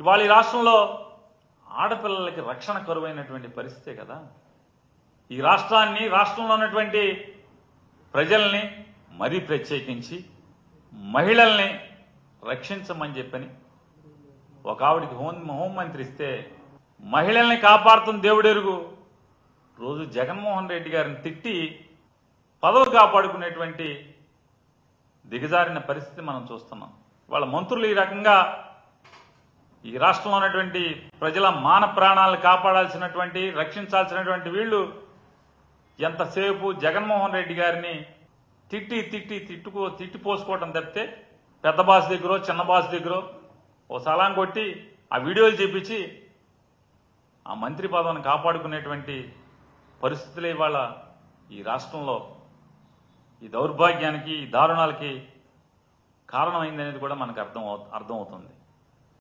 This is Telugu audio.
ఇవాళ ఈ రాష్ట్రంలో ఆడపిల్లలకి రక్షణ కరువైనటువంటి పరిస్థితే కదా. ఈ రాష్ట్రాన్ని రాష్ట్రంలో ఉన్నటువంటి ప్రజల్ని మరీ ప్రత్యేకించి మహిళల్ని రక్షించమని చెప్పని ఒక ఆవిడికి హోం హోంమంత్రి ఇస్తే మహిళల్ని కాపాడుతున్న దేవుడెరుగు? రోజు జగన్మోహన్ రెడ్డి గారిని తిట్టి పదవి కాపాడుకునేటువంటి దిగజారిన పరిస్థితి మనం చూస్తున్నాం. వాళ్ళ మంత్రులు ఈ రకంగా ఈ రాష్ట్రంలో ఉన్నటువంటి ప్రజల మాన ప్రాణాలను కాపాడాల్సినటువంటి రక్షించాల్సినటువంటి వీళ్ళు ఎంతసేపు జగన్మోహన్ రెడ్డి గారిని తిట్టి తిట్టి తిట్టుకో తిట్టి పోసుకోవటం తప్పితే పెద్ద బాస్ దగ్గర చిన్న బాస్ దగ్గర ఓ సలాం కొట్టి ఆ వీడియోలు చేపించి ఆ మంత్రి పదవిని కాపాడుకునేటువంటి పరిస్థితులే ఇవాళ ఈ రాష్ట్రంలో ఈ దౌర్భాగ్యానికి ఈ దారుణాలకి కారణమైందనేది కూడా మనకు అర్థం అర్థమవుతుంది.